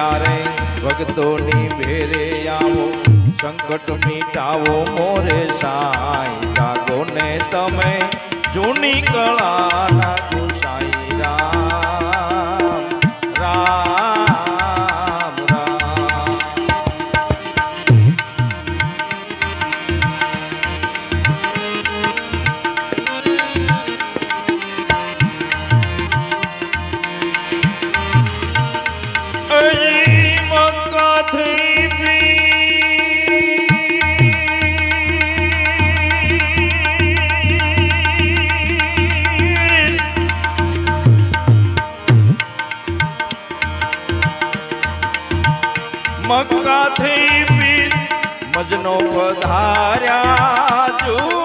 યારે ભક્તોની ભેરે આવો સંકટ મીટાવો મોરે સાઈ જાગો ને તમે જૂની કળા ગુસાઈ પધાર્યા જુનાળાના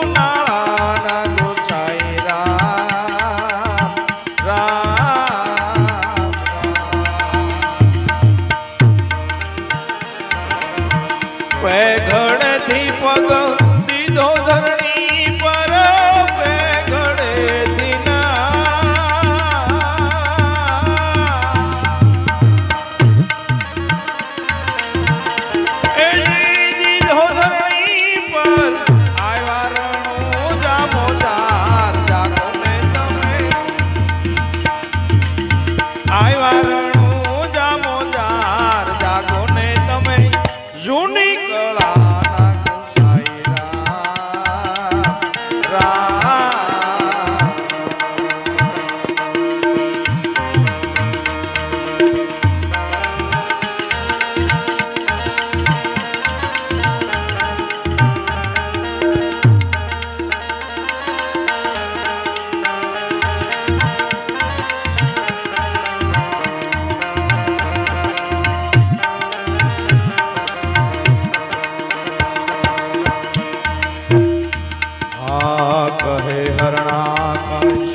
કહે હરણાકંશ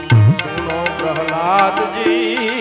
સુનો પ્રહલાદજી.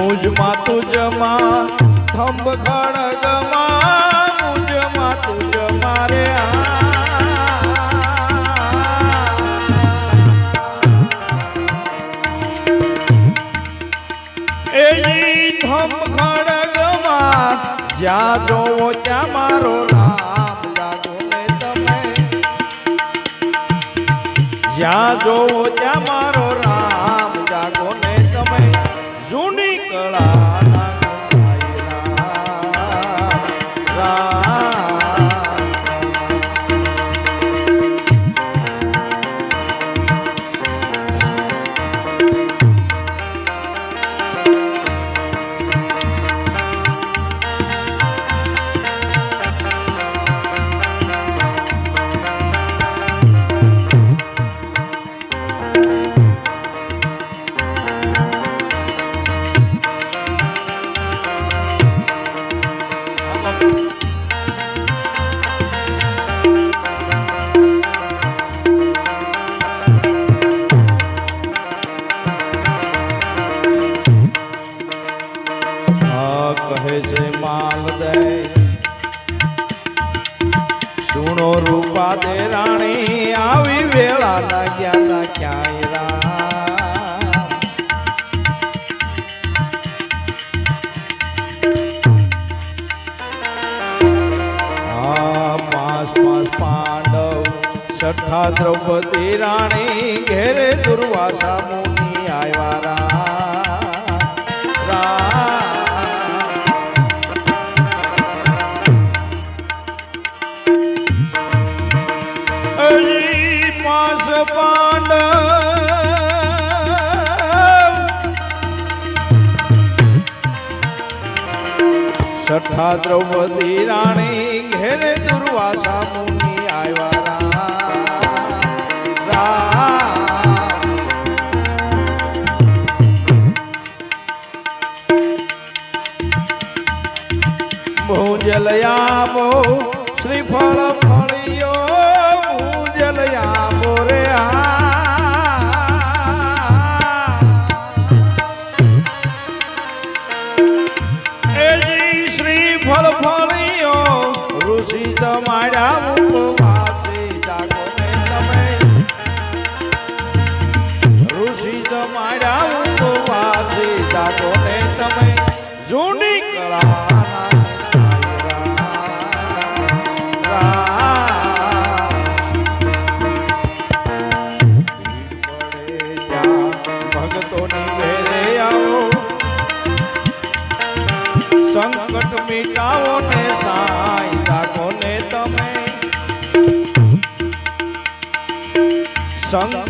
મુજમાં તુજમાં, થંભ ખડગમાં મુજમાં તુજ મારે એજી થંભ ખડગમાં જ્યાં જોવો ત્યાં મારો રામ જાગો તમે. જ્યાં જોવો ત્યાં સઠા દ્રૌપદી રાણી ઘેરે દુર્વાસા મુનિ આવ્યા પાંચ પાંડવ. છઠ્ઠા દ્રૌપદી રાણી ઘેરે દુર્વાસા મુનિ આવ્યા ભોજલયા ભો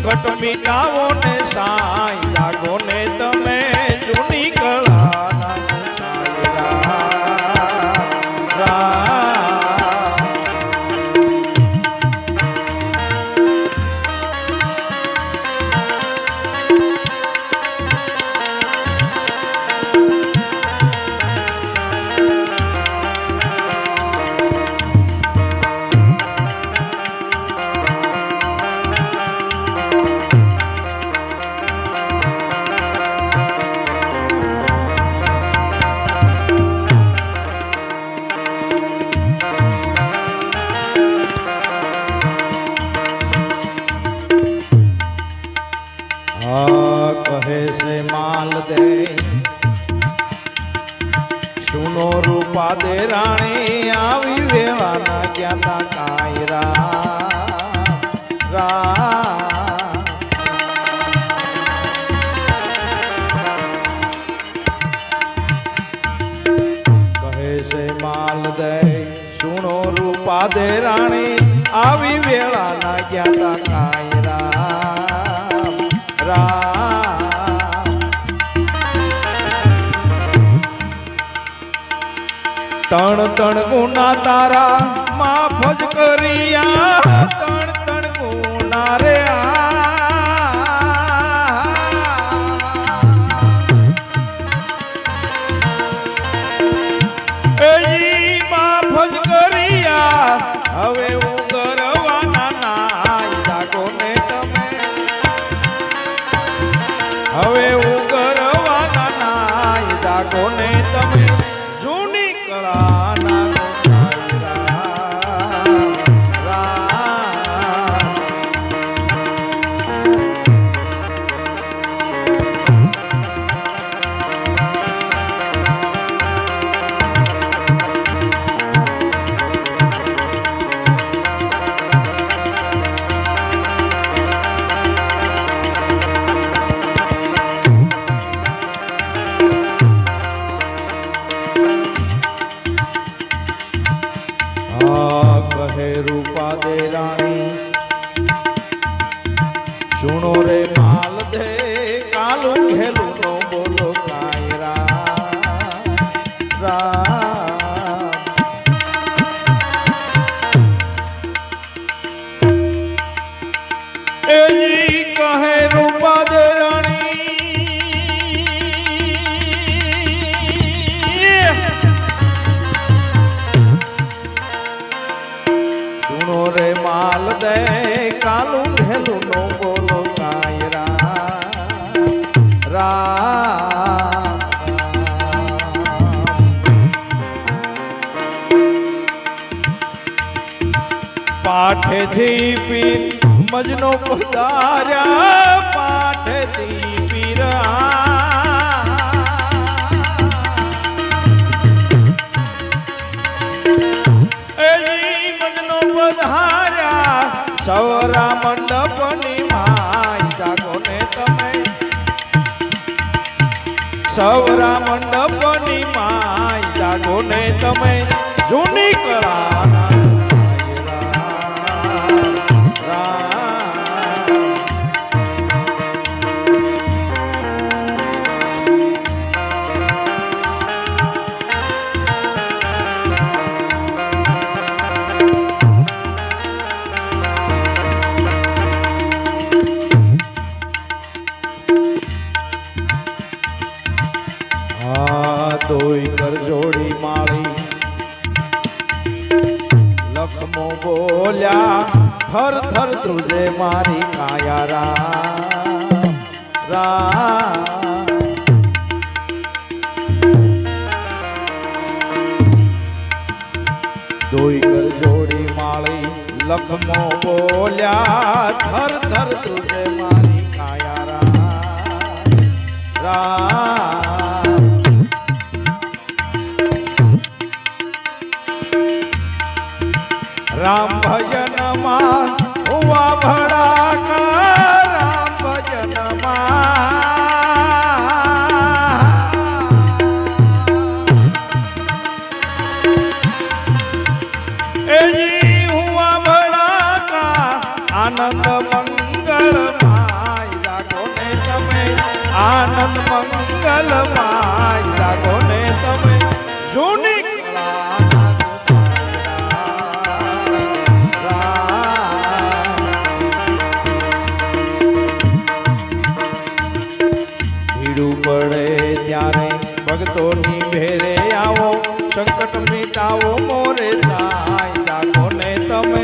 ઘટ મિટાવો ને તા કાંઈ રા રા. કહે છે માલ દે સુણો રૂપા દે રાણી, આવી વેળા લાગ્યા તા કાંઈ તણ તણ ગુના તારા માં જ કરી આ તણ તણ કોના રે ભજનો પધાર્યા પાઠતી સૌરા મંડપની માય જાગો ને તમે. સૌરા મંડપની માય જાગો ને તમે. જૂની કળાના थर थर तुझे मारी काया रा, रा। दोई कर जोड़ी माली लखमो बोलिया थर थर तुझे मारी काया रा, रा। राम भय ભજનમાં હુવા ભડાકા, રામ ભડાકા, આનંદ મંગળ માય રાખો ને તમે, આનંદ મંગલ માય રાખો ને તમે. ભક્તોની ભેરે આવો, સંકટ મીટાવો મોરે સાઈ જાગો ને તમે,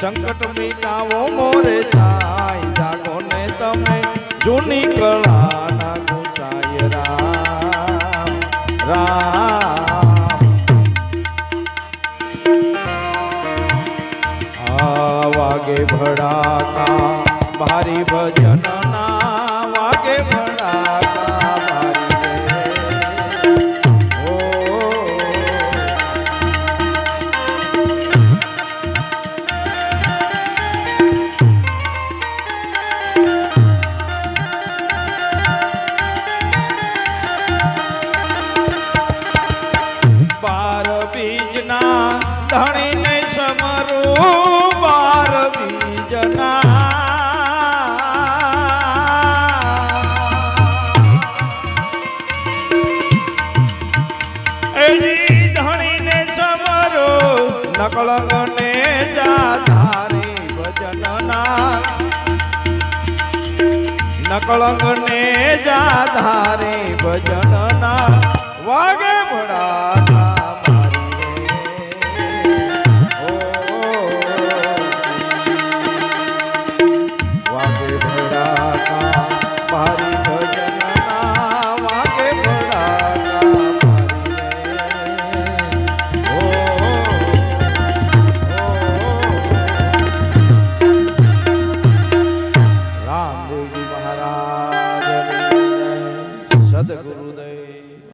સંકટ મીટાવો મોરે સાઈ જાગો ને તમે, જૂની કળાના ગુસાય રામ રામ. વાગે ભડાકા, ભારી ભજન નકળંગને જાધારી ભજનના નકળંગને જાધારે ભજનના વાગે ભડાકા